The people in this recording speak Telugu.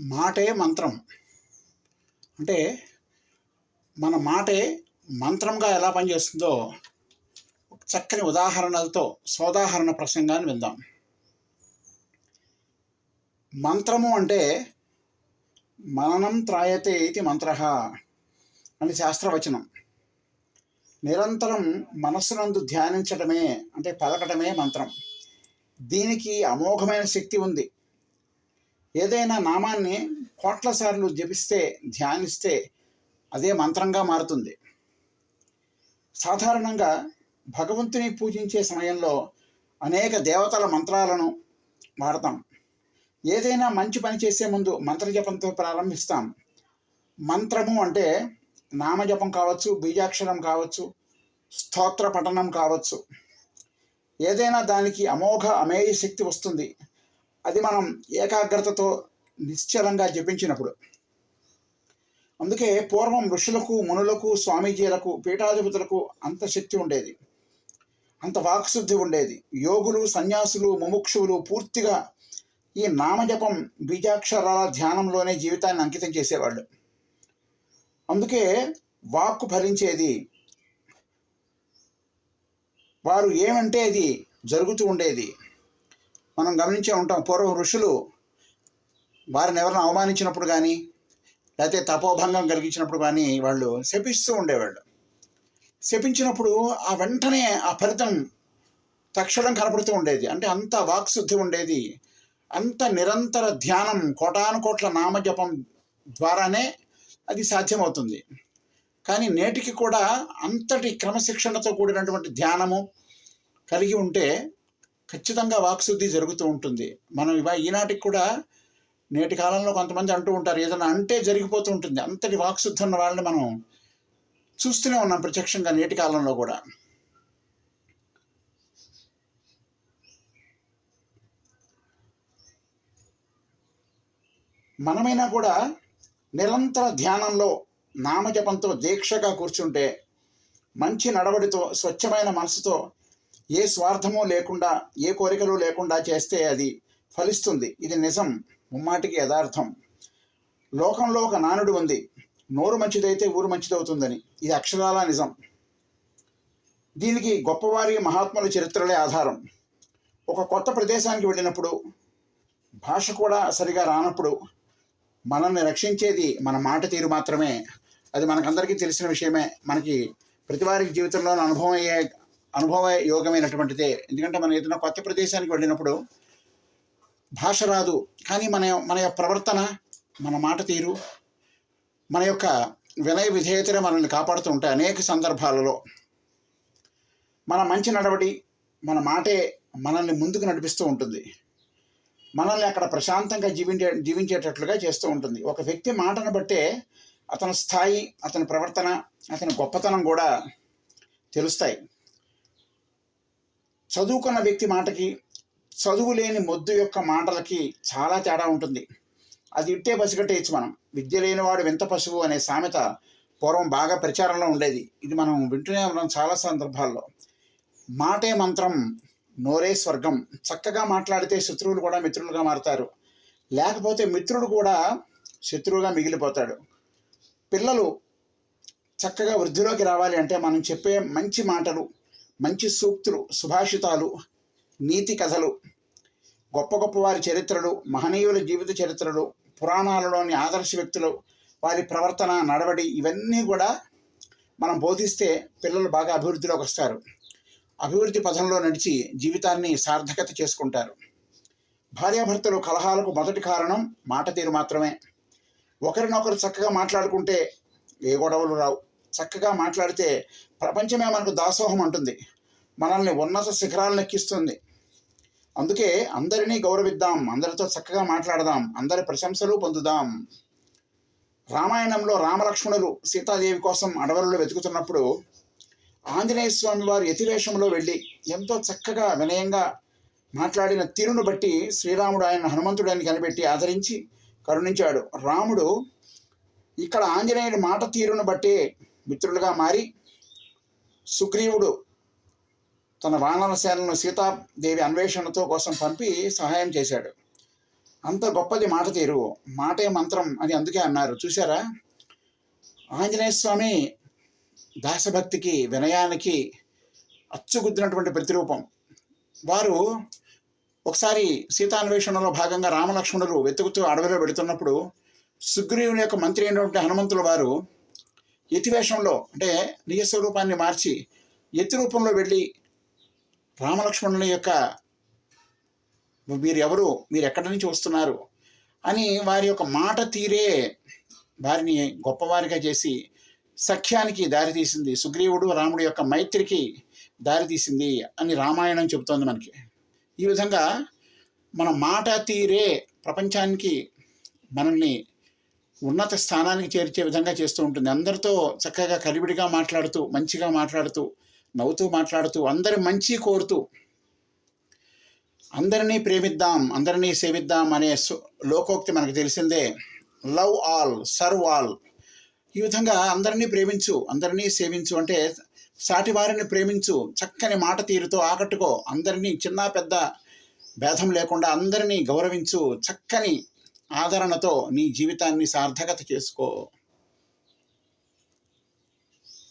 మాటే మంత్రం. అంటే మన మాటే మంత్రంగా ఎలా పనిచేస్తుందో చక్కని ఉదాహరణలతో సోదాహరణ ప్రసంగాన్ని విందాం. మంత్రము అంటే మననం త్రాయతే ఇది మంత్ర అని శాస్త్రవచనం. నిరంతరం మనస్సునందు ధ్యానించటమే అంటే పలకటమే మంత్రం. దీనికి అమోఘమైన శక్తి ఉంది. ఏదైనా నామాన్ని కోట్ల సార్లు జపిస్తే ధ్యానిస్తే అదే మంత్రంగా మారుతుంది. సాధారణంగా భగవంతుని పూజించే సమయంలో అనేక దేవతల మంత్రాలను వాడతాం. ఏదైనా మంచి పని చేసే ముందు మంత్రజపంతో ప్రారంభిస్తాం. మంత్రము అంటే నామజపం కావచ్చు బీజాక్షరం కావచ్చు స్తోత్ర పఠనం కావచ్చు. ఏదైనా దానికి అమోఘ అమేయ శక్తి వస్తుంది. అది మనం ఏకాగ్రతతో నిశ్చలంగా జపించినప్పుడు. అందుకే పూర్వం ఋషులకు మునులకు స్వామీజీలకు పీఠాధిపతులకు అంత శక్తి ఉండేది. అంత వాక్శుద్ధి ఉండేది. యోగులు సన్యాసులు ముముక్షువులు పూర్తిగా ఈ నామజపం బీజాక్షరాల ధ్యానంలోనే జీవితాన్ని అంకితం చేసేవాళ్ళు. అందుకే వాక్కు ఫలించేది. వారు ఏమంటే అది జరుగుతూ ఉండేది. మనం గమనించే ఉంటాం పూర్వం ఋషులు వారిని ఎవరిని అవమానించినప్పుడు కానీ లేకపోతే తపోభంగం కలిగించినప్పుడు కానీ వాళ్ళు శపిస్తూ ఉండేవాళ్ళు. శపించినప్పుడు ఆ వెంటనే ఆ ఫలితం తక్షణం కనపడుతూ ఉండేది. అంటే అంత వాక్శుద్ధి ఉండేది. అంత నిరంతర ధ్యానం కోటాను కోట్ల నామజపం ద్వారానే అది సాధ్యమవుతుంది. కానీ నేటికి కూడా అంతటి క్రమశిక్షణతో కూడినటువంటి ధ్యానము కలిగి ఉంటే ఖచ్చితంగా వాక్శుద్ధి జరుగుతూ ఉంటుంది. మనం ఇవా ఈనాటికి కూడా నేటి కాలంలో కొంతమంది అంటూ ఉంటారు ఏదైనా అంటే జరిగిపోతూ ఉంటుంది. అంతటి వాక్శుద్ధి ఉన్న వాళ్ళని మనం చూస్తూనే ఉన్నాం ప్రత్యక్షంగా నేటి కాలంలో కూడా. మనమైనా కూడా నిరంతర ధ్యానంలో నామజపంతో దీక్షగా కూర్చుంటే మంచి నడవడితో స్వచ్ఛమైన మనసుతో ఏ స్వార్థము లేకుండా ఏ కోరికలు లేకుండా చేస్తే అది ఫలిస్తుంది. ఇది నిజం. ముమ్మాటికి యథార్థం. లోకంలో ఒక నానుడు ఉంది. నోరు మంచిదైతే ఊరు మంచిదవుతుందని. ఇది అక్షరాల నిజం. దీనికి గొప్పవారి మహాత్ముల చరిత్రలే ఆధారం. ఒక కొత్త ప్రదేశానికి వెళ్ళినప్పుడు భాష కూడా సరిగా రానప్పుడు మనల్ని రక్షించేది మన మాట తీరు మాత్రమే. అది మనకందరికీ తెలిసిన విషయమే. మనకి ప్రతివారి జీవితంలో అనుభవం అయ్యే అనుభవ యోగమైనటువంటిదే. ఎందుకంటే మనం ఏదైనా కొత్త ప్రదేశానికి వెళ్ళినప్పుడు భాష రాదు. కానీ మన మన యొక్క ప్రవర్తన మన మాట తీరు మన యొక్క వినయ విధేయతనే మనల్ని కాపాడుతూ ఉంటాయి అనేక సందర్భాలలో. మన మంచి నడవడి మన మాటే మనల్ని ముందుకు నడిపిస్తూ ఉంటుంది. మనల్ని అక్కడ ప్రశాంతంగా జీవించే జీవించేటట్లుగా చేస్తూ ఉంటుంది. ఒక వ్యక్తి మాటను బట్టే అతని స్థాయి అతని ప్రవర్తన అతని గొప్పతనం కూడా తెలుస్తాయి. చదువుకున్న వ్యక్తి మాటకి చదువు లేని మొద్దు యొక్క మాటలకి చాలా తేడా ఉంటుంది. అది ఇట్టే పసిగట్టేయచ్చు మనం. విద్య లేనివాడు వింత పశువు అనే సామెత పూర్వం బాగా ప్రచారంలో ఉండేది. ఇది మనం వింటూనే ఉన్నాం చాలా సందర్భాల్లో. మాటే మంత్రం నోరే స్వర్గం. చక్కగా మాట్లాడితే శత్రువులు కూడా మిత్రులుగా మారుతారు. లేకపోతే మిత్రుడు కూడా శత్రువుగా మిగిలిపోతాడు. పిల్లలు చక్కగా వృద్ధిలోకి రావాలి అంటే మనం చెప్పే మంచి మాటలు మంచి సూక్తులు సుభాషితాలు నీతి కథలు గొప్ప గొప్ప వారి చరిత్రలు మహనీయుల జీవిత చరిత్రలు పురాణాలలోని ఆదర్శ వ్యక్తులు వారి ప్రవర్తన నడవడి ఇవన్నీ కూడా మనం బోధిస్తే పిల్లలు బాగా అభివృద్ధిలోకి వస్తారు. అభివృద్ధి పథంలో నడిచి జీవితాన్ని సార్థకత చేసుకుంటారు. భార్యాభర్తలు కలహాలకు మొదటి కారణం మాట తీరు మాత్రమే. ఒకరినొకరు చక్కగా మాట్లాడుకుంటే ఏ గొడవలు రావు. చక్కగా మాట్లాడితే ప్రపంచమే మనకు దాసోహం అంటుంది. మనల్ని ఉన్నత శిఖరాలను ఎక్కిస్తుంది. అందుకే అందరినీ గౌరవిద్దాం అందరితో చక్కగా మాట్లాడదాం అందరి ప్రశంసలు పొందుదాం. రామాయణంలో రామలక్ష్మణులు సీతాదేవి కోసం అడవులలో వెతుకుతున్నప్పుడు ఆంజనేయ స్వామి వారు యతివేషంలో వెళ్ళి ఎంతో చక్కగా వినయంగా మాట్లాడిన తీరును బట్టి శ్రీరాముడు ఆయన హనుమంతుడని కనిపెట్టి ఆదరించి కరుణించాడు. రాముడు ఇక్కడ ఆంజనేయుడి మాట తీరును బట్టి మిత్రులుగా మారి సుగ్రీవుడు తన వానర సేనను సీతాదేవి అన్వేషణతో కోసం పంపి సహాయం చేశాడు. అంత గొప్పది మాట తీరు. మాటే మంత్రం అని అందుకే అన్నారు. చూసారా ఆంజనేయ స్వామి దాసభక్తికి వినయానికి అచ్చుగుద్దినటువంటి ప్రతిరూపం. వారు ఒకసారి సీతాన్వేషణలో భాగంగా రామలక్ష్మణులు వెతుకుతూ అడవిలో వెళుతున్నప్పుడు సుగ్రీవుని యొక్క మంత్రి అయినటువంటి హనుమంతుల వారు యతివేషంలో అంటే నిజ స్వరూపాన్ని మార్చి యతి రూపంలో వెళ్ళి రామలక్ష్మణుల యొక్క మీరెవరు మీరు ఎక్కడి నుంచి వస్తున్నారు అని వారి యొక్క మాట తీరే వారిని గొప్పవారిగా చేసి సఖ్యానికి దారితీసింది సుగ్రీవుడు రాముడి యొక్క మైత్రికి దారితీసింది అని రామాయణం చెబుతోంది మనకి. ఈ విధంగా మన మాట తీరే ప్రపంచానికి మనల్ని ఉన్నత స్థానానికి చేర్చే విధంగా చేస్తూ ఉంటుంది. అందరితో చక్కగా కలివిడిగా మాట్లాడుతూ మంచిగా మాట్లాడుతూ నవ్వుతూ మాట్లాడుతూ అందరి మంచి కోరుతూ అందరినీ ప్రేమిద్దాం అందరినీ సేవిద్దాం అనే లోకోక్తి మనకు తెలిసిందే. Love all serve all. ఈ విధంగా అందరినీ ప్రేమించు అందరినీ సేవించు అంటే సాటి వారిని ప్రేమించు చక్కని మాట తీరుతో ఆకట్టుకో అందరినీ చిన్న పెద్ద భేదం లేకుండా అందరినీ గౌరవించు చక్కని ఆదరణతో నీ జీవితాన్ని సార్థకత చేసుకో.